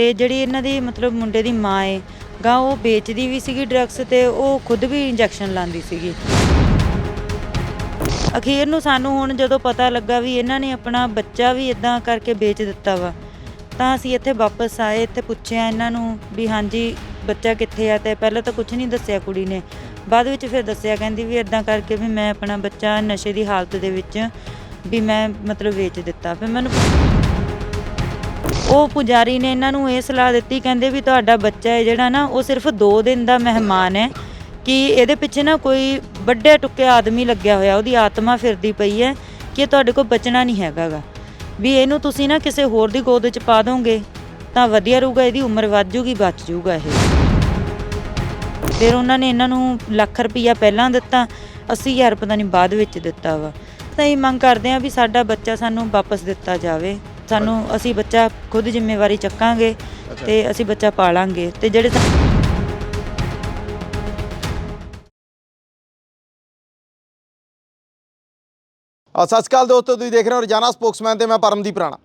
ਤੇ ਜਿਹੜੀ ਇਹਨਾਂ ਦੀ ਮਤਲਬ ਮੁੰਡੇ ਦੀ ਮਾਂ ਏ, ਗਾ ਉਹ ਵੇਚਦੀ ਵੀ ਸੀਗੀ ਡਰੱਗਸ ਤੇ ਉਹ ਖੁਦ ਵੀ ਇੰਜੈਕਸ਼ਨ ਲਾਉਂਦੀ ਸੀਗੀ। ਅਖੀਰ ਨੂੰ ਸਾਨੂੰ ਹੁਣ ਜਦੋਂ ਪਤਾ ਲੱਗਾ ਵੀ ਇਹਨਾਂ ਨੇ ਆਪਣਾ ਬੱਚਾ ਵੀ ਇਦਾਂ ਕਰਕੇ ਵੇਚ ਦਿੱਤਾ ਵਾ, ਤਾਂ ਅਸੀਂ ਇੱਥੇ ਵਾਪਸ ਆਏ ਇੱਥੇ ਪੁੱਛਿਆ ਇਹਨਾਂ ਨੂੰ ਵੀ ਹਾਂਜੀ, ਬੱਚਾ ਕਿੱਥੇ ਆ ਤੇ ਪਹਿਲਾਂ ਤਾਂ ਕੁਝ ਨਹੀਂ ਦੱਸਿਆ ਕੁੜੀ ਨੇ। ਬਾਅਦ ਵਿੱਚ ਫਿਰ ਦੱਸਿਆ, ਕਹਿੰਦੀ ਵੀ ਇਦਾਂ ਕਰਕੇ ਵੀ ਮੈਂ ਆਪਣਾ ਬੱਚਾ ਨਸ਼ੇ ਦੀ ਹਾਲਤ ਦੇ ਵਿੱਚ ਵੀ ਮੈਂ ਮਤਲਬ ਵੇਚ ਦਿੱਤਾ। ਫਿਰ ਮੈਨੂੰ ਉਹ ਪੁਜਾਰੀ ਨੇ ਇਹਨਾਂ ਨੂੰ ਇਹ ਸਲਾਹ ਦਿੱਤੀ, ਕਹਿੰਦੇ ਵੀ ਤੁਹਾਡਾ ਬੱਚਾ ਹੈ ਜਿਹੜਾ ਨਾ, ਉਹ ਸਿਰਫ 2 ਦਿਨ ਦਾ ਮਹਿਮਾਨ ਹੈ, ਕਿ ਇਹਦੇ ਪਿੱਛੇ ਨਾ ਕੋਈ ਵੱਡੇ ਟੁੱਕੇ ਆਦਮੀ ਲੱਗਿਆ ਹੋਇਆ, ਉਹਦੀ ਆਤਮਾ ਫਿਰਦੀ ਪਈ ਹੈ, ਕਿ ਇਹ ਤੁਹਾਡੇ ਕੋਲ ਬਚਣਾ ਨਹੀਂ ਹੈਗਾਗਾ। ਵੀ ਇਹਨੂੰ ਤੁਸੀਂ ਨਾ ਕਿਸੇ ਹੋਰ ਦੀ ਗੋਦ 'ਚ ਪਾ ਦੋਗੇ, ਤਾਂ ਵਧੀਆ ਰਹੂਗਾ, ਇਹਦੀ ਉਮਰ ਵੱਧ ਜੂਗੀ, ਬਚ ਜੂਗਾ ਇਹ। ਫਿਰ ਉਹਨਾਂ ਨੇ ਇਹਨਾਂ ਨੂੰ ਲੱਖ ਰੁਪਈਆ ਪਹਿਲਾਂ ਦਿੱਤਾ 80000 ਪਤਾ ਨਹੀਂ ਬਾਅਦ ਵਿੱਚ ਦਿੱਤਾ ਵਾ। ਤਾਂ ਇਹ ਮੰਗ ਕਰਦੇ ਆ ਵੀ ਸਾਡਾ ਬੱਚਾ ਸਾਨੂੰ ਵਾਪਸ ਦਿੱਤਾ ਜਾਵੇ। ਸਾਨੂੰ ਅਸੀਂ ਬੱਚਾ ਖੁਦ ਜ਼ਿੰਮੇਵਾਰੀ ਚੱਕਾਂਗੇ ਤੇ ਅਸੀਂ ਬੱਚਾ ਪਾਲਾਂਗੇ ਤੇ ਜਿਹੜੇ ਸਤਿ ਸ਼੍ਰੀ ਅਕਾਲ ਦੋਸਤੋ ਤੁਸੀਂ ਦੇਖ ਰਹੇ ਹੋ ਰੋਜ਼ਾਨਾ ਸਪੋਕਸਮੈਨ ਤੇ ਮੈਂ ਪਰਮਦੀਪ ਰਾਣਾ।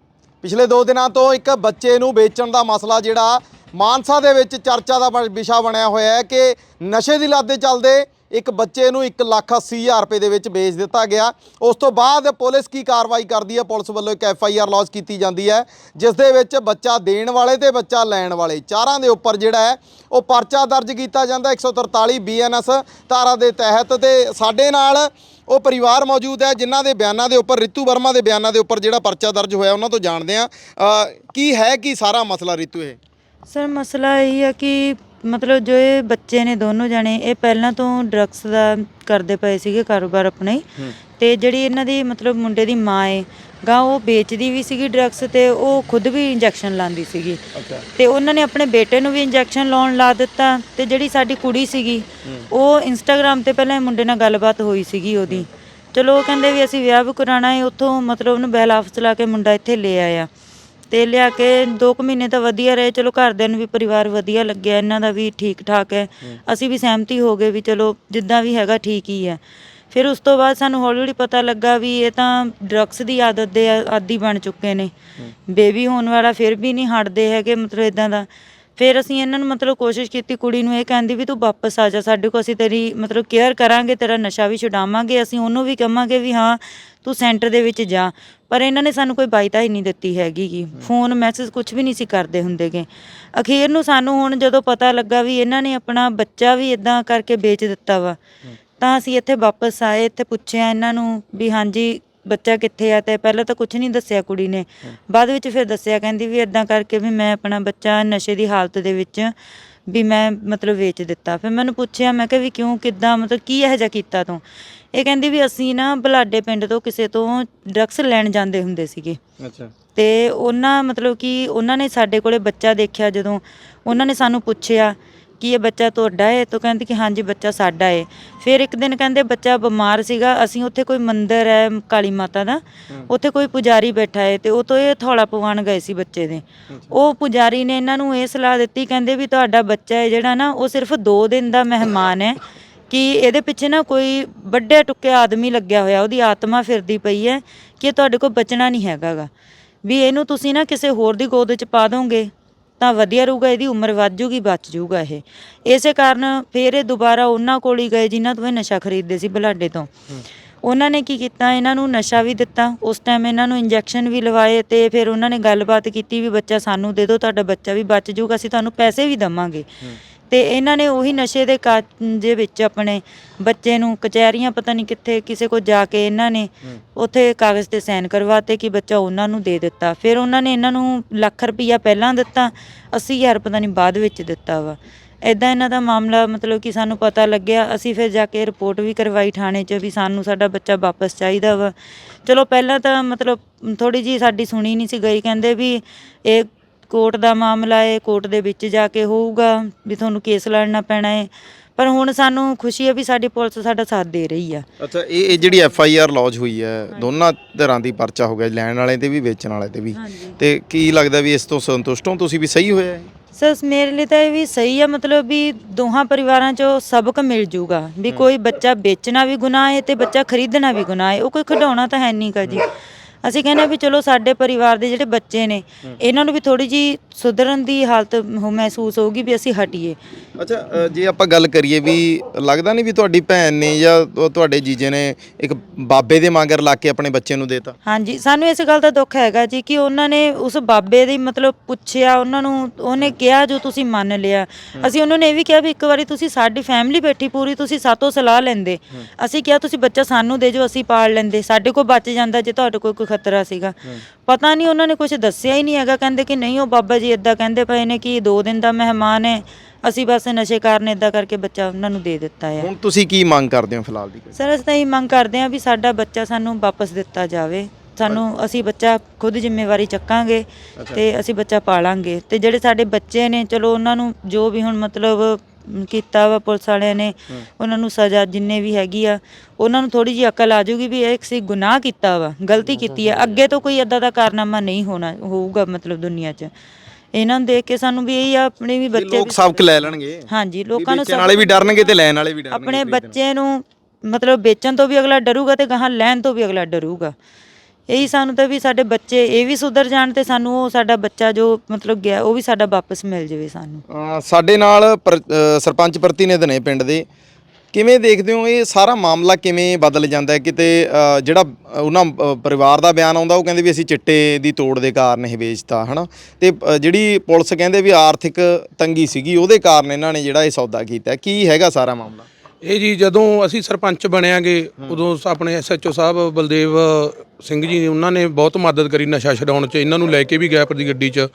ਪਿਛਲੇ 2 ਦਿਨਾਂ ਤੋਂ ਇੱਕ ਬੱਚੇ ਨੂੰ ਵੇਚਣ ਦਾ ਮਸਲਾ ਜਿਹੜਾ ਮਾਨਸਾ ਦੇ ਵਿੱਚ ਚਰਚਾ ਦਾ ਵਿਸ਼ਾ ਬਣਿਆ ਹੋਇਆ ਹੈ ਕਿ ਨਸ਼ੇ ਦੀ ਲੱਤ ਦੇ ਚੱਲਦੇ ਇੱਕ ਬੱਚੇ ਨੂੰ 1 ਲੱਖ 80 ਹਜ਼ਾਰ ਰੁਪਏ ਦੇ ਵਿੱਚ ਵੇਚ ਦਿੱਤਾ ਗਿਆ। ਉਸ ਤੋਂ ਬਾਅਦ ਪੁਲਿਸ ਕੀ ਕਾਰਵਾਈ ਕਰਦੀ ਹੈ? ਪੁਲਿਸ ਵੱਲੋਂ ਇੱਕ ਐਫ ਆਈ ਆਰ ਲੌਂਚ ਕੀਤੀ ਜਾਂਦੀ ਹੈ, ਜਿਸ ਦੇ ਵਿੱਚ ਬੱਚਾ ਦੇਣ ਵਾਲੇ ਤੇ ਬੱਚਾ ਲੈਣ ਵਾਲੇ। ਚਾਰਾਂ ਦੇ ਉੱਪਰ ਜਿਹੜਾ ਹੈ, ਉਹ ਪਰਚਾ ਦਰਜ ਕੀਤਾ ਜਾਂਦਾ। 143 ਬੀਐਨਐਸ ਧਾਰਾ ਦੇ ਤਹਿਤ ਤੇ ਸਾਡੇ ਨਾਲ ਉਹ ਪਰਿਵਾਰ ਮੌਜੂਦ ਹੈ, ਜਿਨ੍ਹਾਂ ਦੇ ਬਿਆਨਾਂ ਦੇ ਉੱਪਰ, ਰਿਤੂ ਵਰਮਾ ਦੇ ਬਿਆਨਾਂ ਦੇ ਉੱਪਰ ਜਿਹੜਾ ਪਰਚਾ ਦਰਜ ਹੋਇਆ, ਉਹਨਾਂ ਤੋਂ ਜਾਣਦੇ ਆ ਕੀ ਹੈ, ਕੀ ਸਾਰਾ ਮਸਲਾ ਰਿਤੂ ਇਹ? ਸਰ, ਮਸਲਾ ਇਹ ਹੈ ਕਿ ਮਤਲਬ ਜੋ ਇਹ ਬੱਚੇ ਨੇ ਦੋਨੋਂ ਜਣੇ ਇਹ ਪਹਿਲਾਂ ਤੋਂ ਡਰੱਗਸ ਦਾ ਕਰਦੇ ਪਏ ਸੀਗੇ ਕਾਰੋਬਾਰ ਆਪਣਾ ਹੀ। ਤੇ ਜਿਹੜੀ ਇਹਨਾਂ ਦੀ ਮਤਲਬ ਮੁੰਡੇ ਦੀ ਮਾਂ ਏ ਗਾ ਉਹ ਵੇਚਦੀ ਵੀ ਸੀਗੀ ਡਰੱਗਸ ਤੇ ਉਹ ਖੁਦ ਵੀ ਇੰਜੈਕਸ਼ਨ ਲਾਉਂਦੀ ਸੀਗੀ। ਤੇ ਉਹਨਾਂ ਨੇ ਆਪਣੇ ਬੇਟੇ ਨੂੰ ਵੀ ਇੰਜੈਕਸ਼ਨ ਲਾਉਣ ਲਾ ਦਿੱਤਾ ਤੇ ਜਿਹੜੀ ਸਾਡੀ ਕੁੜੀ ਸੀਗੀ ਉਹ ਇੰਸਟਾਗ੍ਰam ਤੇ ਪਹਿਲਾਂ ਇਹ ਮੁੰਡੇ ਨਾਲ ਗੱਲਬਾਤ ਹੋਈ ਸੀਗੀ ਉਹਦੀ। ਚਲੋ ਉਹ ਕਹਿੰਦੇ ਵੀ ਅਸੀਂ ਵਿਆਹ ਵੀ ਕਰਾਣਾ ਹੈ ਉੱਥੋਂ ਮਤਲਬ ਉਹਨੂੰ ਬਹਿਲਾਫ ਚਲਾ ਕੇ ਮੁੰਡਾ ਇੱਥੇ ਲੈ ਆਇਆ। ਤੇ ਲਿਆ ਕੇ 2 ਕੁ ਮਹੀਨੇ ਤਾਂ ਵਧੀਆ ਰਹੇ। ਚਲੋ ਘਰਦਿਆਂ ਨੂੰ ਵੀ ਪਰਿਵਾਰ ਵਧੀਆ ਲੱਗਿਆ ਇਹਨਾਂ ਦਾ ਵੀ ਠੀਕ ਠਾਕ ਹੈ। ਅਸੀਂ ਵੀ ਸਹਿਮਤੀ ਹੋ ਗਏ ਵੀ ਚਲੋ ਜਿੱਦਾਂ ਵੀ ਹੈਗਾ ਠੀਕ ਹੀ ਹੈ। ਫਿਰ ਉਸ ਤੋਂ ਬਾਅਦ ਸਾਨੂੰ ਹੌਲੀ ਹੌਲੀ ਪਤਾ ਲੱਗਾ ਵੀ ਇਹ ਤਾਂ ਡਰੱਗਸ ਦੀ ਆਦਤ ਦੇ ਆਦੀ ਬਣ ਚੁੱਕੇ ਨੇ। ਬੇਬੀ ਹੋਣ ਵਾਲਾ ਫਿਰ ਵੀ ਨਹੀਂ ਹਟਦੇ ਹੈਗੇ ਮਤਲਬ ਇਦਾਂ ਦਾ। ਫਿਰ ਅਸੀਂ ਇਹਨਾਂ ਨੂੰ ਮਤਲਬ ਕੋਸ਼ਿਸ਼ ਕੀਤੀ, ਕੁੜੀ ਨੂੰ ਇਹ ਕਹਿੰਦੀ ਵੀ ਤੂੰ ਵਾਪਸ ਆ ਜਾ, ਸਾਡੇ ਕੋਲ ਅਸੀਂ ਤੇਰੀ ਮਤਲਬ ਕੇਅਰ ਕਰਾਂਗੇ, ਤੇਰਾ ਨਸ਼ਾ ਵੀ ਛੁਡਾਵਾਂਗੇ, ਅਸੀਂ ਉਹਨੂੰ ਵੀ ਕਹਾਂਗੇ ਵੀ ਹਾਂ, ਤੂੰ ਸੈਂਟਰ ਦੇ ਵਿੱਚ ਜਾ। ਪਰ ਇਹਨਾਂ ਨੇ ਸਾਨੂੰ ਕੋਈ ਬਾਈਤਾ ਹੀ ਨਹੀਂ ਦਿੱਤੀ ਹੈਗੀ ਗੀ। ਫੋਨ, ਮੈਸੇਜ ਕੁਝ ਵੀ ਨਹੀਂ ਸੀ ਕਰਦੇ ਹੁੰਦੇਗੇ। ਅਖੀਰ ਨੂੰ ਸਾਨੂੰ ਹੁਣ ਜਦੋਂ ਪਤਾ ਲੱਗਾ ਵੀ ਇਹਨਾਂ ਨੇ ਆਪਣਾ ਬੱਚਾ ਵੀ ਇਦਾਂ ਕਰਕੇ ਵੇਚ ਦਿੱਤਾ ਵਾ, ਤਾਂ ਅਸੀਂ ਇੱਥੇ ਵਾਪਸ ਆਏ, ਇੱਥੇ ਪੁੱਛਿਆ ਇਹਨਾਂ ਨੂੰ ਵੀ ਹਾਂਜੀ ਬੱਚਾ ਕਿੱਥੇ ਆ ਤੇ ਪਹਿਲਾਂ ਤਾਂ ਕੁਝ ਨਹੀਂ ਦੱਸਿਆ ਕੁੜੀ ਨੇ। ਬਾਅਦ ਵਿੱਚ ਫਿਰ ਦੱਸਿਆ ਕਹਿੰਦੀ ਵੀ ਇਦਾਂ ਕਰਕੇ ਵੀ ਮੈਂ ਆਪਣਾ ਬੱਚਾ ਨਸ਼ੇ ਦੀ ਹਾਲਤ ਦੇ ਵਿੱਚ ਵੀ ਮੈਂ ਮਤਲਬ ਵੇਚ ਦਿੱਤਾ। ਫਿਰ ਮੈਨੂੰ ਪੁੱਛਿਆ ਮੈਂ ਕਿਹਾ ਵੀ ਕਿਉਂ ਕਿੱਦਾਂ ਮਤਲਬ ਕੀ ਇਹੋ ਜਿਹਾ ਕੀਤਾ ਤੂੰ? ਇਹ ਕਹਿੰਦੀ ਵੀ ਅਸੀਂ ਨਾ ਬਲਾਡੇ ਪਿੰਡ ਤੋਂ ਕਿਸੇ ਤੋਂ ਡਰੱਗਸ ਲੈਣ ਜਾਂਦੇ ਹੁੰਦੇ ਸੀਗੇ। ਅੱਛਾ। ਤੇ ਉਹਨਾਂ ਮਤਲਬ ਕਿ ਉਹਨਾਂ ਨੇ ਸਾਡੇ ਕੋਲੇ ਬੱਚਾ ਦੇਖਿਆ ਜਦੋਂ। ਉਹਨਾਂ ਨੇ ਸਾਨੂੰ ਪੁੱਛਿਆ ਕਿ ਇਹ ਬੱਚਾ ਤੁਹਾਡਾ ਹੈ ਤਾਂ ਕਹਿੰਦੇ ਕਿ ਹਾਂਜੀ ਬੱਚਾ ਸਾਡਾ ਹੈ ਫਿਰ ਇੱਕ ਦਿਨ ਕਹਿੰਦੇ ਬੱਚਾ ਬਿਮਾਰ ਸੀਗਾ ਅਸੀਂ ਉੱਥੇ ਕੋਈ ਮੰਦਿਰ ਹੈ ਕਾਲੀ ਮਾਤਾ ਦਾ ਉੱਥੇ ਕੋਈ ਪੁਜਾਰੀ ਬੈਠਾ ਹੈ ਤੇ ਉਹ ਤੋਂ ਇਹ ਥੋੜਾ ਪਵਾਉਣ ਗਏ ਸੀ ਬੱਚੇ ਦੇ। ਉਹ ਪੁਜਾਰੀ ਨੇ ਇਹਨਾਂ ਨੂੰ ਇਹ ਸਲਾਹ ਦਿੱਤੀ ਕਹਿੰਦੇ ਵੀ ਤੁਹਾਡਾ ਬੱਚਾ ਹੈ ਜਿਹੜਾ ਨਾ ਉਹ ਸਿਰਫ 2 ਦਿਨ ਦਾ ਮਹਿਮਾਨ ਹੈ ਕਿ ਇਹਦੇ ਪਿੱਛੇ ਨਾ ਕੋਈ ਵੱਡੇ ਟੁੱਕੇ ਆਦਮੀ ਲੱਗਿਆ ਹੋਇਆ ਉਹਦੀ ਆਤਮਾ ਫਿਰਦੀ ਪਈ ਹੈ ਕਿ ਇਹ ਤੁਹਾਡੇ ਕੋਲ ਬਚਣਾ ਨਹੀਂ ਹੈਗਾਗਾ ਵੀ ਇਹਨੂੰ ਤੁਸੀਂ ਨਾ ਕਿਸੇ ਹੋਰ ਦੀ ਗੋਦ 'ਚ ਪਾ ਦੋਗੇ। ਤਾਂ ਵਧੀਆ ਰਹੂਗਾ ਇਹਦੀ ਉਮਰ ਵੱਧ ਜੂਗੀ ਬਚ ਜੂਗਾ ਇਹ। ਇਸੇ ਕਾਰਨ ਫਿਰ ਇਹ ਦੁਬਾਰਾ ਉਹਨਾਂ ਕੋਲ ਹੀ ਗਏ ਜਿਨ੍ਹਾਂ ਤੋਂ ਇਹ ਨਸ਼ਾ ਖਰੀਦਦੇ ਸੀ ਬਲਾਡੇ ਤੋਂ। ਉਹਨਾਂ ਨੇ ਕੀ ਕੀਤਾ? ਇਹਨਾਂ ਨੂੰ ਨਸ਼ਾ ਵੀ ਦਿੱਤਾ। ਉਸ ਟਾਈਮ ਇਹਨਾਂ ਨੂੰ ਇੰਜੈਕਸ਼ਨ ਵੀ ਲਵਾਏ ਤੇ ਫਿਰ ਉਹਨਾਂ ਨੇ ਗੱਲਬਾਤ ਕੀਤੀ ਵੀ ਬੱਚਾ ਸਾਨੂੰ ਦੇ ਦਿਓ ਤੁਹਾਡਾ ਬੱਚਾ ਵੀ ਬਚ ਜੂਗਾ ਅਸੀਂ ਤੁਹਾਨੂੰ ਪੈਸੇ ਵੀ ਦਵਾਂਗੇ। ਤੇ ਇਹਨਾਂ ਨੇ ਉਹੀ ਨਸ਼ੇ ਦੇ ਕਾਂਜੇ ਵਿੱਚ ਆਪਣੇ ਬੱਚੇ ਨੂੰ ਕਚਹਿਰੀਆਂ ਪਤਾ ਨਹੀਂ ਕਿੱਥੇ ਕਿਸੇ ਕੋਲ ਜਾ ਕੇ ਇਹਨਾਂ ਨੇ ਉੱਥੇ ਕਾਗਜ਼ ਤੇ ਸਾਈਨ ਕਰਵਾਤੇ ਕਿ ਬੱਚਾ ਉਹਨਾਂ ਨੂੰ ਦੇ ਦਿੱਤਾ। ਫਿਰ ਉਹਨਾਂ ਨੇ ਇਹਨਾਂ ਨੂੰ ਲੱਖ ਰੁਪਈਆ ਪਹਿਲਾਂ ਦਿੱਤਾ 80000 ਪਤਾ ਨਹੀਂ ਬਾਅਦ ਵਿੱਚ ਦਿੱਤਾ ਵਾ। ਇਦਾਂ ਇਹਨਾਂ ਦਾ ਮਾਮਲਾ ਮਤਲਬ ਕਿ ਸਾਨੂੰ ਪਤਾ ਲੱਗਿਆ ਅਸੀਂ ਫਿਰ ਜਾ ਕੇ ਰਿਪੋਰਟ ਵੀ ਕਰਵਾਈ ਥਾਣੇ 'ਚ ਵੀ ਸਾਨੂੰ ਸਾਡਾ ਬੱਚਾ ਵਾਪਸ ਚਾਹੀਦਾ ਵਾ। ਚਲੋ ਪਹਿਲਾਂ ਤਾਂ ਮਤਲਬ ਥੋੜੀ ਜੀ ਸਾਡੀ ਸੁਣੀ ਨਹੀਂ ਸੀ ਗਈ ਕਹਿੰਦੇ ਵੀ ਇਹ ਕੋਰਟ ਦਾ ਮਾਮਲਾ ਹੈ ਕੋਰਟ ਦੇ ਵਿੱਚ ਜਾ ਕੇ ਹੋਊਗਾ ਵੀ ਤੁਹਾਨੂੰ ਕੇਸ ਲੜਨਾ ਪੈਣਾ ਹੈ ਪਰ ਹੁਣ ਸਾਨੂੰ ਖੁਸ਼ੀ ਹੈ ਵੀ ਸਾਡੀ ਪੁਲਿਸ ਸਾਡਾ ਸਾਥ ਦੇ ਰਹੀ ਆ। ਅੱਛਾ ਇਹ ਇਹ ਜਿਹੜੀ ਐਫ ਆਈ ਆਰ ਲੌਂਚ ਹੋਈ ਹੈ ਦੋਨਾਂ ਧਿਰਾਂ ਦੀ ਪਰਚਾ ਹੋ ਗਿਆ ਲੈਣ ਵਾਲੇ ਤੇ ਵੀ ਵੇਚਣ ਵਾਲੇ ਤੇ ਵੀ। ਹਾਂਜੀ। ਤੇ ਕੀ ਲੱਗਦਾ ਵੀ ਇਸ ਤੋਂ ਸੰਤੁਸ਼ਟ ਹੋ ਤੁਸੀਂ ਵੀ ਸਹੀ ਹੋਇਆ? ਹੈ ਸਰ ਮੇਰੇ ਲਈ ਤਾਂ ਇਹ ਵੀ ਸਹੀ ਆ ਮਤਲਬ ਵੀ ਦੋਹਾਂ ਪਰਿਵਾਰਾਂ 'ਚੋਂ ਸਬਕ ਮਿਲ ਜੂਗਾ ਵੀ ਕੋਈ ਬੱਚਾ ਵੇਚਣਾ ਵੀ ਗੁਨਾਹ ਹੈ ਤੇ ਬੱਚਾ ਖਰੀਦਣਾ ਵੀ ਗੁਨਾਹ ਹੈ ਉਹ ਕੋਈ ਖਿਡੌਣਾ ਤਾਂ ਹੈ ਨਹੀਂ ਕਾ ਜੀ। ਅਸੀਂ ਕਹਿੰਦੇ ਵੀ ਚਲੋ ਸਾਡੇ ਪਰਿਵਾਰ ਦੇ ਜਿਹੜੇ ਬੱਚੇ ਨੇ ਇਹਨਾਂ ਨੂੰ ਵੀ ਥੋੜੀ ਜੀ ਸੁਧਰਨ ਦੀ ਹਾਲਤ ਹੋ- ਮਹਿਸੂਸ ਹੋਊਗੀ ਵੀ ਅਸੀਂ ਹਟੀਏ। ਅੱਛਾ ਅ, ਜੇ ਆਪਾਂ ਗੱਲ ਕਰੀਏ ਵੀ ਲੱਗਦਾ ਨਹੀਂ ਵੀ ਤੁਹਾਡੀ ਭੈਣ ਨੇ ਜਾਂ ਤੁ- ਤੁਹਾਡੇ ਜੀਜੇ ਨੇ ਇੱਕ ਬਾਬੇ ਦੇ ਮਗਰ ਲਾ ਕੇ ਆਪਣੇ ਬੱਚੇ ਨੂੰ ਦੇਤਾ? ਹਾਂਜੀ ਸਾਨੂੰ ਇਸ ਗੱਲ ਦਾ ਦੁੱਖ ਹੈਗਾ ਜੀ ਕਿ ਉਹਨਾਂ ਨੇ ਉਸ ਬਾਬੇ ਦੀ ਮਤਲਬ ਪੁੱਛਿਆ ਉਹਨਾਂ ਨੂੰ ਉਹਨੇ ਕਿਹਾ ਜੋ ਤੁਸੀਂ ਮੰਨ ਲਿਆ। ਅਸੀਂ ਉਹਨਾਂ ਨੇ ਇਹ ਵੀ ਕਿਹਾ ਵੀ ਇੱਕ ਵਾਰੀ ਤੁਸੀਂ ਸਾਡੀ ਫੈਮਿਲੀ ਬੈਠੀ ਪੂਰੀ ਤੁਸੀਂ ਸਾਤੋਂ ਸਲਾਹ ਲੈਂਦੇ। ਅਸੀਂ ਕਿਹਾ ਤੁਸੀਂ ਬੱਚਾ ਸਾਨੂੰ ਦੇ ਜੋ ਅਸੀਂ ਪਾਲ ਲੈਂਦੇ। ਸਾਡੇ ਕੋਲ ਬਚ ਜਾਂਦਾ ਜੇ ਤੁਹਾਡੇ ਕੋਲ ਕੋਈ ਖਤਰਾ ਸੀਗਾ। ਪਤਾ ਨਹੀਂ ਉਹਨਾਂ ਨੇ ਕੁਝ ਦੱਸਿਆ ਹੀ ਨਹੀਂ ਹੈਗਾ। ਕਹਿੰਦੇ ਕਿ ਨਹੀਂ ਉਹ ਬਾਬਾ ਜੀ ਇਦਾਂ ਕਹਿੰਦੇ ਪਏ ਨੇ ਕਿ ਦੋ ਦਿਨ ਦਾ ਮਹਿਮਾਨ ਹੈ। ਅਸੀਂ ਬਸ ਨਸ਼ੇ ਕਾਰਨ ਇਦਾਂ ਕਰਕੇ ਬੱਚਾ ਉਹਨਾਂ ਨੂੰ ਦੇ ਦਿੱਤਾ ਹੈ ਹੁਣ ਤੁਸੀਂ ਕੀ ਮੰਗ ਕਰਦੇ ਹੋ ਫਿਲਹਾਲ ਦੀ ਸਰ ਅਸੀਂ ਤਾਂ ਇਹ ਮੰਗ ਕਰਦੇ ਹਾਂ ਵੀ ਸਾਡਾ ਬੱਚਾ ਸਾਨੂੰ ਵਾਪਸ ਦਿੱਤਾ ਜਾਵੇ। ਸਾਨੂੰ ਅਸੀਂ ਬੱਚਾ ਖੁਦ ਜ਼ਿੰਮੇਵਾਰੀ ਚੱਕਾਂਗੇ ਤੇ ਅਸੀਂ ਬੱਚਾ ਪਾਲਾਂਗੇ। ਤੇ ਜਿਹੜੇ ਸਾਡੇ ਬੱਚੇ ਨੇ ਚਲੋ ਉਹਨਾਂ ਨੂੰ ਜੋ ਵੀ ਹੁਣ ਮਤਲਬ ਕੀਤਾ ਵਾ ਪੁਲਿਸ ਵਾਲਿਆਂ ਨੇ। ਉਹਨਾਂ ਨੂੰ ਸਜ਼ਾ ਜਿੰਨੇ ਵੀ ਹੈਗੀ ਆ ਉਹਨਾਂ ਨੂੰ ਥੋੜੀ ਜਿਹੀ ਅਕਲ ਆ ਜਾਊਗੀ ਵੀ ਇਹ ਸੀ ਗੁਨਾਹ ਕੀਤਾ ਵਾ ਗਲਤੀ ਕੀਤੀ ਹੈ ਅੱਗੇ ਤੋਂ ਕੋਈ ਇਦਾਂ ਦਾ ਕਾਰਨਾਮਾ ਨਹੀਂ ਹੋਣਾ ਹੋਊਗਾ ਮਤਲਬ ਦੁਨੀਆ 'ਚ। ਇਹਨਾਂ ਨੂੰ ਦੇਖ ਕੇ ਸਾਨੂੰ ਵੀ ਇਹ ਆ ਆਪਣੇ ਵੀ ਬੱਚੇ ਲੋਕ ਸਬਕ ਲੈ ਲੈਣਗੇ। ਹਾਂਜੀ ਲੋਕਾਂ ਨੂੰ ਵੇਚਣ ਵਾਲੇ ਵੀ ਡਰਨਗੇ ਤੇ ਲੈਣ ਵਾਲੇ ਵੀ ਡਰਨਗੇ ਆਪਣੇ ਬੱਚੇ ਨੂੰ ਮਤਲਬ ਵੇਚਣ ਤੋਂ ਵੀ ਅਗਲਾ ਡਰੂਗਾ ਤੇ ਗਾਹਾਂ ਲੈਣ ਤੋਂ ਵੀ ਅਗਲਾ ਡਰੂਗਾ। ਇਹੀ ਸਾਨੂੰ ਤਾਂ ਵੀ ਸਾਡੇ ਬੱਚੇ ਇਹ ਵੀ ਸੁਧਰ ਜਾਣ ਤੇ ਸਾਨੂੰ ਉਹ ਸਾਡਾ ਬੱਚਾ ਜੋ ਮਤਲਬ ਗਿਆ ਉਹ ਵੀ ਸਾਡਾ ਵਾਪਸ ਮਿਲ ਜਾਵੇ ਸਾਨੂੰ। ਅ, ਸਾਡੇ ਨਾਲ ਪਰ- ਅ, ਸਰਪੰਚ ਪ੍ਰਤੀਨਿਧ ਨੇ ਪਿੰਡ ਦੇ। ਕਿਵੇਂ ਦੇਖਦੇ ਹੋ ਇਹ ਸਾਰਾ ਮਾਮਲਾ ਕਿਵੇਂ ਬਦਲ ਜਾਂਦਾ ਹੈ? ਕਿਤੇ ਅ, ਜਿਹੜਾ ਉਹਨਾਂ ਅ, ਪਰਿਵਾਰ ਦਾ ਬਿਆਨ ਆਉਂਦਾ ਉਹ ਕਹਿੰਦੇ ਵੀ ਅਸੀਂ ਚਿੱਟੇ ਦੀ ਤੋੜ ਦੇ ਕਾਰਨ ਇਹ ਵੇਚਤਾ ਹਨਾ? ਤੇ ਅ, ਜਿਹੜੀ ਪੁਲਿਸ ਕਹਿੰਦੇ ਵੀ ਆਰਥਿਕ ਤੰਗੀ ਸੀਗੀ ਉਹਦੇ ਕਾਰਨ ਇਹਨਾਂ ਨੇ ਜਿਹੜਾ ਇਹ ਸੌਦਾ ਕੀਤਾ ਕੀ ਹੈਗਾ ਸਾਰਾ ਮਾਮਲਾ? ਇਹ ਜੀ ਜਦੋਂ ਅਸੀਂ ਸਰਪੰਚ ਬਣਿਆਂਗੇ ਉਦੋਂ ਆਪਣੇ ਐਸਐਚਓ ਸਾਹਿਬ ਬਲਦੇਵ ਸਿੰਘ ਜੀ ਉਹਨਾਂ ਨੇ ਬਹੁਤ ਮਦਦ ਕਰੀ ਨਸ਼ਾ ਛਡਾਉਣ 'ਚ ਇਹਨਾਂ ਨੂੰ ਲੈ ਕੇ ਵੀ ਗਏ ਆਪਣੀ ਗੱਡੀ 'ਚ।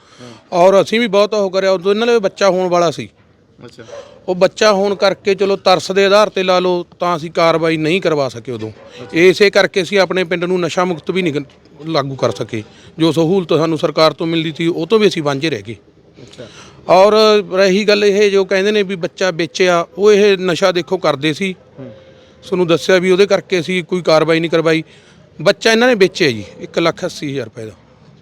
ਔਰ ਅਸੀਂ ਵੀ ਬਹੁਤ ਉਹ ਕਰਿਆ ਉਦੋਂ ਇਹਨਾਂ ਦੇ ਬੱਚਾ ਹੋਣ ਵਾਲਾ ਸੀ। ਅੱਛਾ। ਉਹ ਬੱਚਾ ਹੋਣ ਕਰਕੇ ਚਲੋ ਤਰਸ ਦੇ ਆਧਾਰ ਤੇ ਲਾ ਲਓ ਤਾਂ ਅਸੀਂ ਕਾਰਵਾਈ ਨਹੀਂ ਕਰਵਾ ਸਕੇ ਉਦੋਂ। ਇਸੇ ਕਰਕੇ ਅਸੀਂ ਆਪਣੇ ਪਿੰਡ ਨੂੰ ਨਸ਼ਾ ਮੁਕਤ ਵੀ ਨਹੀਂ ਲਾਗੂ ਕਰ ਸਕੇ। ਜੋ ਸਹੂਲਤ ਸਾਨੂੰ ਸਰਕਾਰ ਤੋਂ ਮਿਲਦੀ ਸੀ ਉਹ ਤੋਂ ਵੀ ਅਸੀਂ ਵਾਂਝੇ ਰਹਿ ਗਏ। ਔਰ ਰਹੀ ਗੱਲ ਇਹ ਜੋ ਕਹਿੰਦੇ ਨੇ ਵੀ ਬੱਚਾ ਵੇਚਿਆ, ਉਹ ਇਹ ਨਸ਼ਾ ਦੇਖੋ ਕਰਦੇ ਸੀ। ਤੁਹਾਨੂੰ ਦੱਸਿਆ ਵੀ ਉਹਦੇ ਕਰਕੇ ਅਸੀਂ ਕੋਈ ਕਾਰਵਾਈ ਨਹੀਂ ਕਰਵਾਈ। ਬੱਚਾ ਇਹਨਾਂ ਨੇ ਵੇਚਿਆ ਜੀ 1 ਲੱਖ 80 ਹਜ਼ਾਰ ਰੁਪਏ ਦਾ।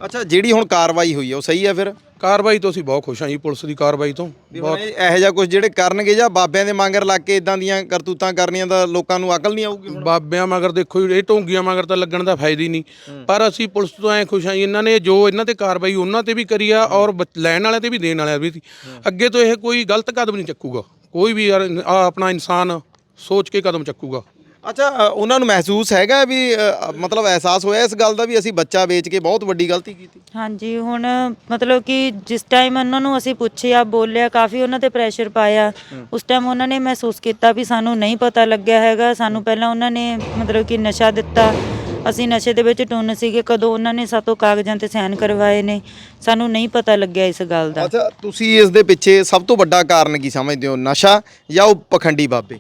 ਅੱਛਾ, ਜਿਹੜੀ ਹੁਣ ਕਾਰਵਾਈ ਹੋਈ ਹੈ ਉਹ ਸਹੀ ਹੈ ਫਿਰ? ਕਾਰਵਾਈ ਤੋਂ ਅਸੀਂ ਬਹੁਤ ਖੁਸ਼ ਹਾਂ ਜੀ ਪੁਲਿਸ ਦੀ ਕਾਰਵਾਈ ਤੋਂ। ਹੁਣ ਇਹ ਜਿਹਾ ਕੁਝ ਜਿਹੜੇ ਕਰਨਗੇ ਜਾਂ ਬਾਬਿਆਂ ਦੇ ਮੰਗਰ ਲੱਗ ਕੇ ਇਦਾਂ ਦੀਆਂ ਕਰਤੂਤਾਂ ਕਰਨੀਆਂ ਤਾਂ ਲੋਕਾਂ ਨੂੰ ਅਕਲ ਨਹੀਂ ਆਊਗੀ ਹੁਣ? ਬਾਬਿਆਂ ਮਗਰ ਦੇਖੋ ਜੀ, ਇਹ ਢੋਂਗੀਆਂ ਮਗਰ ਤਾਂ ਲੱਗਣ ਦਾ ਫਾਇਦਾ ਹੀ ਨਹੀਂ। ਪਰ ਅਸੀਂ ਪੁਲਿਸ ਤੋਂ ਐ ਖੁਸ਼ ਹਾਂ ਜੀ, ਇਹਨਾਂ ਨੇ ਜੋ ਇਹਨਾਂ ਤੇ ਕਾਰਵਾਈ ਉਹਨਾਂ ਤੇ ਵੀ ਕਰੀ ਆ ਔਰ ਬੱਚ- ਲੈਣ ਵਾਲਿਆਂ ਤੇ ਵੀ ਦੇਣ ਵਾਲਿਆਂ ਵੀ। ਸੀ ਅੱਗੇ ਤੋਂ ਇਹ ਕੋਈ ਗਲਤ ਕਦਮ ਨਹੀਂ ਚੱਕੂਗਾ। ਕੋਈ ਵੀ ਯਾਰ ਆ ਆਪਣਾ ਇਨਸਾਨ ਸੋਚ ਕੇ ਕਦਮ ਚੱਕੂਗਾ। ਅੱਛਾ ਅ, ਉਹਨਾਂ ਨੂੰ ਮਹਿਸੂਸ ਹੈਗਾ ਵੀ ਅ, ਮਤਲਬ ਅਹਿਸਾਸ ਹੋਇਆ ਇਸ ਗੱਲ ਦਾ ਵੀ ਅਸੀਂ ਬੱਚਾ ਵੇਚ ਕੇ ਬਹੁਤ ਵੱਡੀ ਗਲਤੀ ਕੀਤੀ? ਹਾਂਜੀ ਹੁਣ ਮਤਲਬ ਕਿ ਜਿਸ ਟਾਈਮ ਉਹਨਾਂ ਨੂੰ ਅਸੀਂ ਪੁੱਛਿਆ ਬੋਲਿਆ ਕਾਫੀ ਉਹਨਾਂ ਤੇ ਪ੍ਰੈਸ਼ਰ ਪਾਇਆ। ਉਸ ਟਾਈਮ ਉਹਨਾਂ ਨੇ ਮਹਿਸੂਸ ਕੀਤਾ ਵੀ ਸਾਨੂੰ ਨਹੀਂ ਪਤਾ ਲੱਗਿਆ ਹੈਗਾ। ਸਾਨੂੰ ਪਹਿਲਾਂ ਉਹਨਾਂ ਨੇ ਮਤਲਬ ਕਿ ਨਸ਼ਾ ਦਿੱਤਾ। ਅਸੀਂ ਨਸ਼ੇ ਦੇ ਵਿੱਚ ਟੁੰਨ ਸੀਗੇ। ਕਦੋਂ ਉਹਨਾਂ ਨੇ ਸਾਤੋਂ ਕਾਗਜ਼ਾਂ ਤੇ ਸਾਈਨ ਕਰਵਾਏ ਨੇ ਸਾਨੂੰ ਨਹੀਂ ਪਤਾ ਲੱਗਿਆ ਇਸ ਗੱਲ ਦਾ। ਅੱਛਾ ਤੁਸੀਂ ਇਸ ਦੇ ਪਿੱਛੇ ਸਭ ਤੋਂ ਵੱਡਾ ਕਾਰਨ ਕੀ ਸਮਝਦੇ ਹੋ? ਨਸ਼ਾ ਜਾਂ ਉਹ ਪਖੰਡੀ ਬਾਬੇ?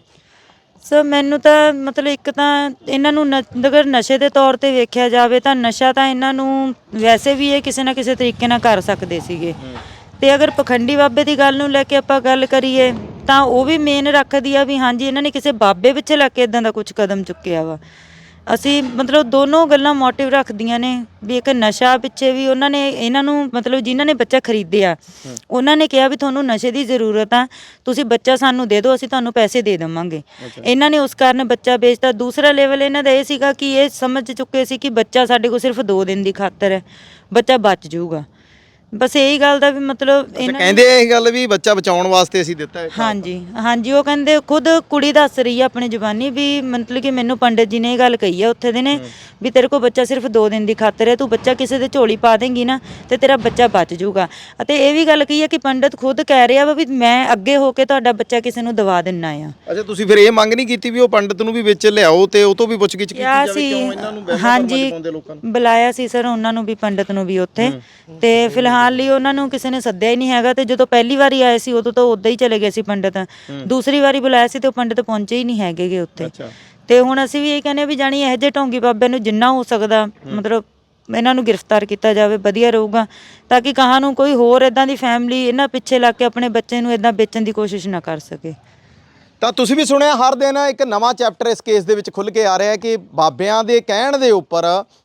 ਸੋ ਮੈਨੂੰ ਤਾਂ ਮਤਲਬ ਇੱਕ ਤਾਂ ਇਹਨਾਂ ਨੂੰ ਨ- ਅਗਰ ਨਸ਼ੇ ਦੇ ਤੌਰ ਤੇ ਵੇਖਿਆ ਜਾਵੇ ਤਾਂ ਨਸ਼ਾ ਤਾਂ ਇਹਨਾਂ ਨੂੰ ਵੈਸੇ ਵੀ ਇਹ ਕਿਸੇ ਨਾ ਕਿਸੇ ਤਰੀਕੇ ਨਾਲ ਕਰ ਸਕਦੇ ਸੀਗੇ। ਤੇ ਅਗਰ ਪਖੰਡੀ ਬਾਬੇ ਦੀ ਗੱਲ ਨੂੰ ਲੈ ਕੇ ਆਪਾਂ ਗੱਲ ਕਰੀਏ ਤਾਂ ਉਹ ਵੀ ਮੇਨ ਰੱਖਦੀ ਆ ਵੀ ਹਾਂਜੀ ਇਹਨਾਂ ਨੇ ਕਿਸੇ ਬਾਬੇ ਪਿੱਛੇ ਲੱਗ ਕੇ ਇਦਾਂ ਦਾ ਕੁਝ ਕਦਮ ਚੁੱਕਿਆ ਵਾ। ਅਸੀਂ ਮਤਲਬ ਦੋਨੋਂ ਗੱਲਾਂ ਮੋਟਿਵ ਰੱਖਦੀਆਂ ਨੇ ਵੀ ਇੱਕ ਨਸ਼ਾ ਪਿੱਛੇ ਵੀ ਉਹਨਾਂ ਨੇ ਇਹਨਾਂ ਨੂੰ ਮਤਲਬ ਜਿਨ੍ਹਾਂ ਨੇ ਬੱਚਾ ਖਰੀਦਿਆ ਉਹਨਾਂ ਨੇ ਕਿਹਾ ਵੀ ਤੁਹਾਨੂੰ ਨਸ਼ੇ ਦੀ ਜ਼ਰੂਰਤ ਆ ਤੁਸੀਂ ਬੱਚਾ ਸਾਨੂੰ ਦੇ ਦਿਓ ਅਸੀਂ ਤੁਹਾਨੂੰ ਪੈਸੇ ਦੇ ਦੇਵਾਂਗੇ। ਇਹਨਾਂ ਨੇ ਉਸ ਕਾਰਨ ਬੱਚਾ ਵੇਚਤਾ। ਦੂਸਰਾ ਲੈਵਲ ਇਹਨਾਂ ਦਾ ਇਹ ਸੀਗਾ ਕਿ ਇਹ ਸਮਝ ਚੁੱਕੇ ਸੀ ਕਿ ਬੱਚਾ ਸਾਡੇ ਕੋਲ ਸਿਰਫ 2 ਦਿਨ ਦੀ ਖਾਤਰ ਹੈ ਬੱਚਾ ਬਚ ਜਾਊਗਾ। ਬਸ ਇਹੀ ਗੱਲ ਦਾ ਵੀ ਮਤਲਬ ਅੱਛਾ ਕਹਿੰਦੇ ਇਹ ਗੱਲ ਵੀ ਬੱਚਾ ਬਚਾਉਣ ਵਾਸਤੇ ਅਸੀਂ ਦਿੱਤਾ ਹੈ ਹਾਂਜੀ ਹਾਂਜੀ ਉਹ ਕਹਿੰਦੇ ਖੁਦ ਕੁੜੀ ਦੱਸ ਰਹੀ ਆ ਆਪਣੀ ਜ਼ੁਬਾਨੀ ਵੀ ਮਤਲਬ ਕਿ ਮੈਨੂੰ ਪੰਡਿਤ ਜੀ ਨੇ ਇਹ ਗੱਲ ਕਹੀ ਆ ਉੱਥੇ ਦੇ ਨੇ ਵੀ ਤੇਰੇ ਕੋਲ ਬੱਚਾ ਸਿਰਫ 2 ਦਿਨ ਦੀ ਖਾਤਰ ਹੈ ਤੂੰ ਬੱਚਾ ਕਿਸੇ ਦੇ ਝੋਲੀ ਪਾ ਦੇਂਗੀ ਨਾ ਤੇ ਤੇਰਾ ਬੱਚਾ ਬਚ ਜਾਊਗਾ। ਅਤੇ ਇਹ ਵੀ ਗੱਲ ਕਹੀ ਆ ਕਿ ਪੰਡਿਤ ਖੁਦ ਕਹਿ ਰਿਹਾ ਵਾ ਵੀ ਮੈਂ ਅੱਗੇ ਹੋ ਕੇ ਤੁਹਾਡਾ ਬੱਚਾ ਕਿਸੇ ਨੂੰ ਦਵਾ ਦਿੰਨਾ ਆ। ਅੱਛਾ ਤੁਸੀਂ ਫਿਰ ਇਹ ਮੰਗ ਨਹੀਂ ਕੀਤੀ ਵੀ ਉਹ ਪੰਡਿਤ ਨੂੰ ਵੀ ਵਿੱਚ ਲਿਆਓ ਤੇ ਉਹ ਤੋਂ ਵੀ ਪੁੱਛਗਿੱਛ ਕੀਤੀ ਕਿਹਾ ਜਾਵੇ ਸੀ ਕਿਉਂ ਇਹਨਾਂ ਨੂੰ 'ਚ ਹਾਂਜੀ ਪਾਉਂਦੇ ਲੋਕਾਂ ਨੂੰ? ਬੁਲਾਇਆ ਸੀ ਸਰ ਉਹਨਾਂ ਨੂੰ ਵੀ ਪੰਡਿਤ ਨੂੰ ਵੀ ਉੱਥੇ ਤੇ ਫਿਲਹਾਲ ਲਈ ਉਹਨਾਂ ਨੂੰ ਕਿਸੇ ਨੇ ਸੱਦਿਆ ਹੀ ਨਹੀਂ ਹੈਗਾ ਤੇ ਜਦੋਂ ਪਹਿਲੀ ਵਾਰੀ ਆਏ ਸੀ ਉਦੋਂ ਤਾਂ ਉਦਾਂ ਹੀ ਚਲੇ ਗਏ ਸੀ ਪੰਡਿਤ। ਦੂਸਰੀ ਵਾਰੀ ਬੁਲਾਇਆ ਸੀ ਤੇ ਉਹ ਪੰਡਿਤ ਪਹੁੰਚੇ ਹੀ ਨਹੀਂ ਹੈਗੇਗੇ ਉੱਥੇ। ਤੇ ਹੁਣ ਅਸੀਂ ਵੀ ਇਹ ਕਹਿੰਦੇ ਆ ਵੀ ਜਾਣੀ ਇਹੋ ਜਿਹੇ ਢੋਂਗੀ ਬਾਬੇ ਨੂੰ ਜਿੰਨਾ ਹੋ ਸਕਦਾ ਮਤਲਬ ਇਹਨਾਂ ਨੂੰ ਗ੍ਰਿਫਤਾਰ ਕੀਤਾ ਜਾਵੇ ਵਧੀਆ ਰਹੂਗਾ ਤਾਂ ਕਿ ਕਹਾਂ ਨੂੰ ਕੋਈ ਹੋਰ ਇਦਾਂ ਦੀ ਫੈਮਿਲੀ ਇਹਨਾਂ ਪਿੱਛੇ ਲੱਗ ਕੇ ਆਪਣੇ ਬੱਚੇ ਨੂੰ ਇਦਾਂ ਵੇਚਣ ਦੀ ਕੋਸ਼ਿਸ਼ ਨਾ ਕਰ ਸਕੇ। ਤਾਂ ਤੁਸੀਂ ਵੀ ਸੁਣਿਆ ਹਰ ਦਿਨ ਇੱਕ ਨਵਾਂ ਚੈਪਟਰ ਇਸ ਕੇਸ ਦੇ ਵਿੱਚ ਖੁੱਲ ਕੇ ਆ ਰਿਹਾ ਹੈ ਕਿ ਬਾਬਿਆਂ ਦੇ ਕਹਿਣ ਦੇ ਉੱਪਰ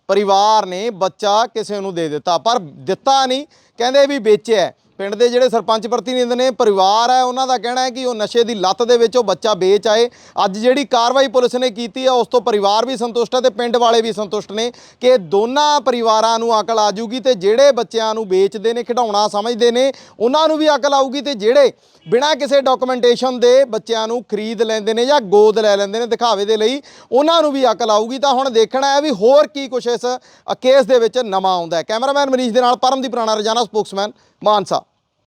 ਪਰਿਵਾਰ ਨੇ ਬੱਚਾ ਕਿਸੇ ਨੂੰ ਦੇ ਦਿੱਤਾ, ਪਰ ਦਿੱਤਾ ਨਹੀਂ। ਕਹਿੰਦੇ ਵੀ ਵੇਚਿਆ ਪਿੰਡ ਦੇ ਜਿਹੜੇ ਸਰਪੰਚ ਪ੍ਰਤੀਨਿਧ ਨੇ, ਪਰਿਵਾਰ ਹੈ, ਉਹਨਾਂ ਦਾ ਕਹਿਣਾ ਹੈ ਕਿ ਉਹ ਨਸ਼ੇ ਦੀ ਲੱਤ ਦੇ ਵਿੱਚ ਉਹ ਬੱਚਾ ਵੇਚ ਆਏ। ਅੱਜ ਜਿਹੜੀ ਕਾਰਵਾਈ ਪੁਲਿਸ ਨੇ ਕੀਤੀ ਹੈ ਉਸ ਤੋਂ ਪਰਿਵਾਰ ਵੀ ਸੰਤੁਸ਼ਟ ਹੈ ਤੇ ਪਿੰਡ ਵਾਲੇ ਵੀ ਸੰਤੁਸ਼ਟ ਨੇ ਕਿ ਦੋਨਾਂ ਪਰਿਵਾਰਾਂ ਨੂੰ ਅਕਲ ਆ ਜੂਗੀ ਤੇ ਜਿਹੜੇ ਬੱਚਿਆਂ ਨੂੰ ਵੇਚਦੇ ਨੇ, ਖਿਡੌਣਾ ਸਮਝਦੇ ਨੇ, ਉਹਨਾਂ ਨੂੰ ਵੀ ਅਕਲ ਆਊਗੀ ਤੇ ਜਿਹੜੇ ਬਿਨਾਂ ਕਿਸੇ ਡਾਕੂਮੈਂਟੇਸ਼ਨ ਦੇ ਬੱਚਿਆਂ ਨੂੰ ਖਰੀਦ ਲੈਂਦੇ ਨੇ ਜਾਂ ਗੋਦ ਲੈ ਲੈਂਦੇ ਨੇ ਦਿਖਾਵੇ ਦੇ ਲਈ, ਉਹਨਾਂ ਨੂੰ ਵੀ ਅਕਲ ਆਊਗੀ। ਤਾਂ ਹੁਣ ਦੇਖਣਾ ਹੈ ਵੀ ਹੋਰ ਕੀ ਕੁਛ ਇਸ ਕੇਸ ਦੇ ਵਿੱਚ ਨਵਾਂ ਆਉਂਦਾ ਹੈ। ਕੈਮਰਾਮੈਨ ਮਨੀਸ਼ ਦੇ ਨਾਲ ਪਰਮਦੀਪ ਰਾਣਾ, ਰਜਾਨਾ ਸਪੋਕਸਮੈਨ, ਮਾਨਸਾ।